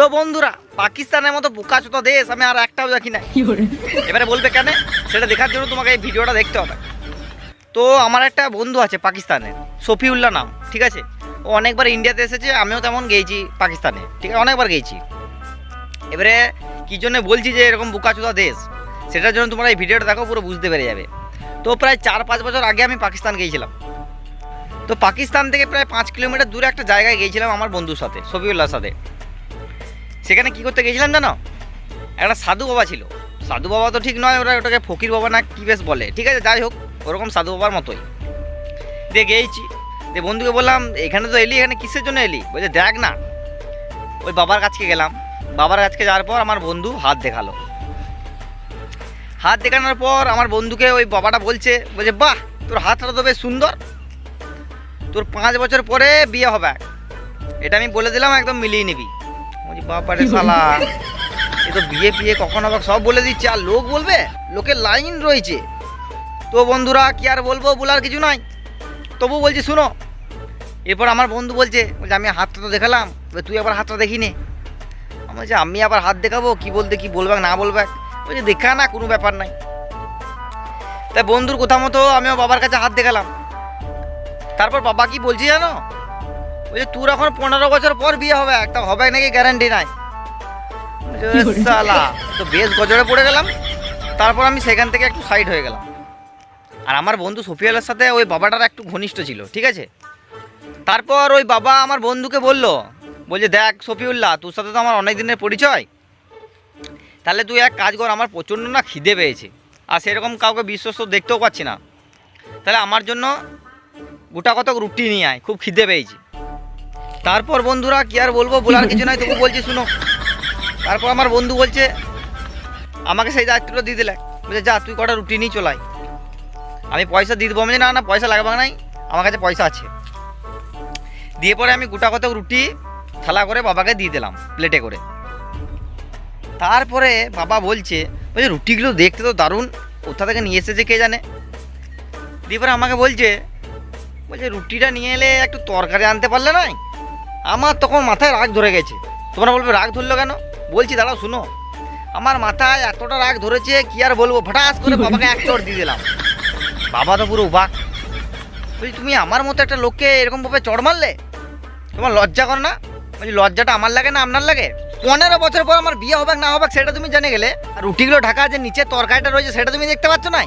তো বন্ধুরা পাকিস্তানের মতো বোকাচোতা দেশ আমি আর একটাও দেখি না এবারে বলবে কেন? সেটা দেখার জন্য তোমাকে এই ভিডিওটা দেখতে হবে। তো আমার একটা বন্ধু আছে পাকিস্তানে শফিউল্লাহ নাম ঠিক আছে? ও অনেকবার ইন্ডিয়াতে এসেছে আমিও তেমন গেছি পাকিস্তানে ঠিক আছে? অনেকবার গেছি এবারে কী জন্য বলছি যে এরকম বোকাচোদা দেশ সেটার জন্য তোমরা এই ভিডিওটা দেখো পুরো বুঝতে পেরে যাবে। তো প্রায় চার পাঁচ বছর আগে আমি পাকিস্তান গিয়েছিলাম। তো পাকিস্তান থেকে প্রায় পাঁচ কিলোমিটার দূরে একটা জায়গায় গিয়েছিলাম আমার বন্ধুর সাথে শফিউল্লাহর সাথে। সেখানে কি করতে গেছিলাম জানো? একটা সাধু বাবা ছিল। সাধু বাবা তো ঠিক নয়, ওরা ওটাকে ফকির বাবা না কি বেশ বলে। ঠিক আছে, যাই হোক, ওরকম সাধু বাবার মতোই। দিয়ে গিয়েছি। দিয়ে বন্ধুকে বললাম, এখানে তো এলি, এখানে কিসের জন্য এলি? বলছে, দেখ না। ওই বাবার কাছকে গেলাম। বাবার কাছকে যাওয়ার পর আমার বন্ধু হাত দেখাল। হাত দেখানোর পর আমার বন্ধুকে ওই বাবাটা বলছে বলছে, বাহ, তোর হাতটা তো বেশ সুন্দর। তোর পাঁচ বছর পরে বিয়ে হবে। এটা আমি বলে দিলাম, একদম মিলিয়ে নিবি। বাবারে শালা। এ তো বিয়ে ফিয়ে কখন হবে সব বলে দিচ্ছে, আর লোক বলবে? লোকের লাইন রয়েছে। তো বন্ধুরা, কি আর বলব, বলার কিছু নাই। তবু বলছি, শুনো, এরপর আমার বন্ধু বলছে বলছে, আমি হাতটা তো দেখালাম তুই আবার হাতটা দেখিনি আমি বলছি, আমি আবার হাত দেখাবো? কি বলতে, কি বলবে না বলবে বলছে, দেখা না, কোনো ব্যাপার নাই। তাই বন্ধুর কথা মতো আমিও বাবার কাছে হাত দেখালাম। তারপর বাবা কি বলছি জানো? বলছে তোর এখন পনেরো বছর পর বিয়ে হবে একটা হবে নাকি গ্যারান্টি নাই। বলছি, "ওরে শালা তো বেশ গজরে পড়ে গেলাম তারপর আমি সেখান থেকে একটু সাইড হয়ে গেলাম। আর আমার বন্ধু সফিয়ালের সাথে ওই বাবাটার একটু ঘনিষ্ঠ ছিল ঠিক আছে? তারপর ওই বাবা আমার বন্ধুকে বলল বলছে দেখ সফিউল্লাহ তোর সাথে তো আমার অনেক দিনের পরিচয়। তাহলে তুই এক কাজ কর আমার প্রচণ্ড না খিদে পেয়েছে। আর সেরকম কাউকে বিশ্বস্ত দেখতেও পাচ্ছি না। তাহলে আমার জন্য গোটা কতক রুটি নিয়ে আয় খুব খিদে পেয়েছি। তারপর বন্ধুরা কি আর বলব, বলার কিছু নাই, তবু বলছি, শুনো। তারপর আমার বন্ধু বলছে, আমাকে সেই দায়িত্বটা দিয়ে দিলে। বলছে, যা, তুই কটা রুটি নিয়ে চলাই আমি পয়সা দিয়ে দেবো। আমি না না, পয়সা লাগবে নাই। আমার কাছে পয়সা আছে। দিয়ে পরে আমি গোটা কত রুটি থালা করে বাবাকে দিয়ে দিলাম প্লেটে করে। তারপরে বাবা বলছে বলছে, রুটিগুলো দেখতে তো দারুণ। কোথা থেকে নিয়ে এসেছে কে জানে? দিয়ে পরে আমাকে বলছে বলছে, রুটিটা নিয়ে এলে একটু তরকারি আনতে পারলে নাই আমার তখন মাথায় রাগ ধরে গেছে। তোমরা বলবে রাগ ধরলো কেন? বলছি দাঁড়াও শুনো। আমার মাথায় এতটা রাগ ধরেছে কি আর বলব? ফটাস করে বাবাকে এক চড় দিয়ে দিলাম। বাবা তো পুরো উবাক। বলছি তুমি আমার মতো একটা লোককে এরকমভাবে চড় মারলে? তোমার লজ্জা কর না? বলছি লজ্জাটা আমার লাগে না আপনার লাগে? পনেরো বছর পর আমার বিয়ে হবে না হবে সেটা তুমি জেনে গেলে। আর রুটিগুলো ঢাকা যে নিচে তরকারিটা রয়েছে সেটা তুমি দেখতে পাচ্ছ না